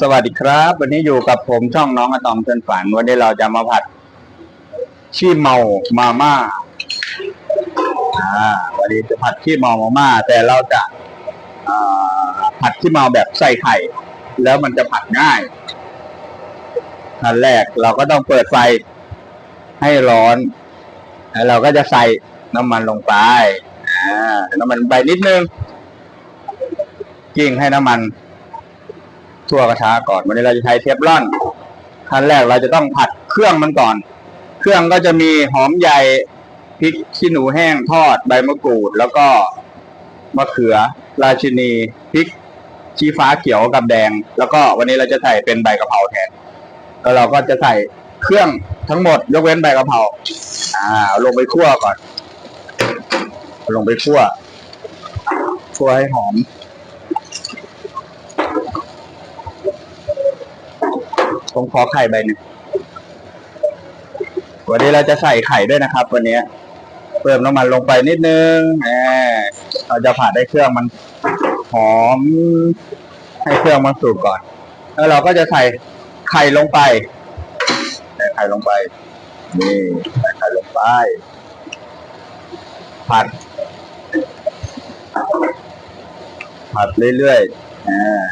สวัสดีครับ วันนี้อยู่กับผมช่องน้องอะตอมเพื่อนฝัน วันนี้เราจะมาผัดขี้เมามาม่าอ่าวันนี้จะผัดขี้เมามาม่าแต่เราจะผัดขี้เมาแบบใส่ไข่ แล้วมันจะผัดง่ายขั้นแรกเราก็ต้องเปิดไฟให้ร้อนแล้วเราก็จะใส่น้ำมันลงไปอ่าน้ำมันไปนิดนึงกิ้งให้น้ำมัน ทั่วกระทะก่อนวันนี้เราจะใช้เทฟลอนขั้นแรกเราจะต้องผัดเครื่องมันก่อน เครื่องก็จะมีหอมใหญ่พริกขี้หนูแห้งทอดใบมะกรูด แล้วก็มะเขือ ราชินีพริกชี้ฟ้าเขียวกับแดง แล้วก็วันนี้เราจะใส่เป็นใบกะเพราแทนแล้วเราก็จะใส่เครื่องทั้งหมดยกเว้นใบกะเพราอ่าลงไปคั่วก่อน ลงไปคั่วคั่วให้หอม ผมขอไข่ใบหนึ่งวันนี้เราจะใส่ไข่ด้วยนะครับ วันนี้เพิ่มน้ำมันลงไปนิดนึงแหมเราจะผัดให้เครื่องมันหอม ให้เครื่องมันสุกก่อน แล้วเราก็จะใส่ไข่ลงไปใส่ไข่ลงไป นี่ใส่ไข่ลงไป ผัด ผัดเรื่อยๆอ่า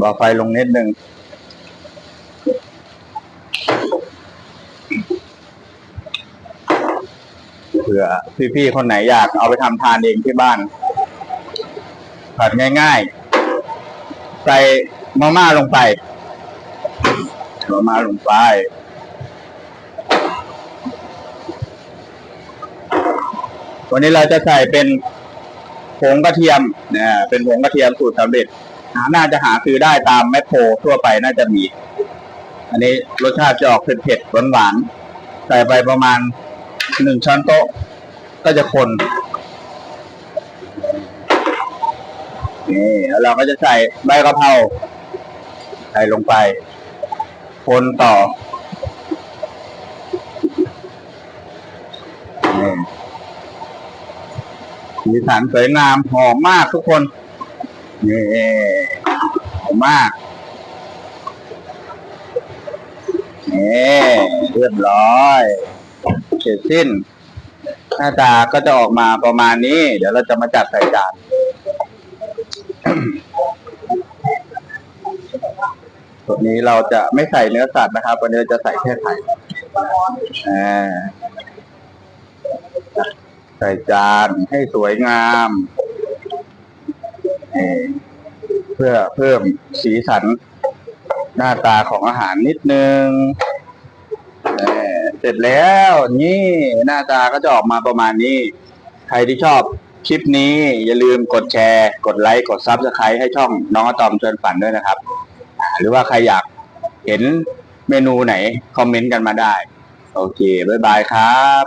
บอไฟลงนิดนึง เผื่อพี่ๆคนไหนอยากเอาไปทำทานเองที่บ้าน ผัดง่ายๆ ใส่มาม่าลงไปมาม่าลงไป วันนี้เราจะใส่เป็นผงกระเทียมนี่ยเป็นผงกระเทียมสูตรสำเร็จ หาน่าจะหาซื้อได้ตามแมคโครทั่วไปน่าจะมี อันนี้รสชาติจะออกเผ็ดๆหวานๆใส่ไปประมาณ หนึ่งช้อนโต๊ะก็จะคนนี่แล้วเราก็จะใส่ใบกะเพราใส่ลงไป คนต่อนี่สีสันสวยงามหอมมากทุกคนนี่หอมมากนี่เรียบร้อย เสร็จสิ้น หน้าตาก็จะออกมาประมาณนี้ เดี๋ยวเราจะมาจัดใส่จานตัวนี้เราจะไม่ใส่เนื้อสัตว์นะครับ วันนี้เราจะใส่แค่ไข่ใส่จานให้สวยงาม เพื่อเพิ่มสีสันหน้าตาของอาหารนิดนึง เสร็จแล้วนี่หน้าตาก็จะออกมาประมาณนี้ ใครที่ชอบคลิปนี้อย่าลืมกดแชร์ กดไลค์กดซับสไครต์ให้ช่องน้องอะตอมชวนฝันด้วยนะครับ หรือว่าใครอยากเห็นเมนูไหน คอมเมนต์กันมาได้ โอเค บ๊ายบายครับ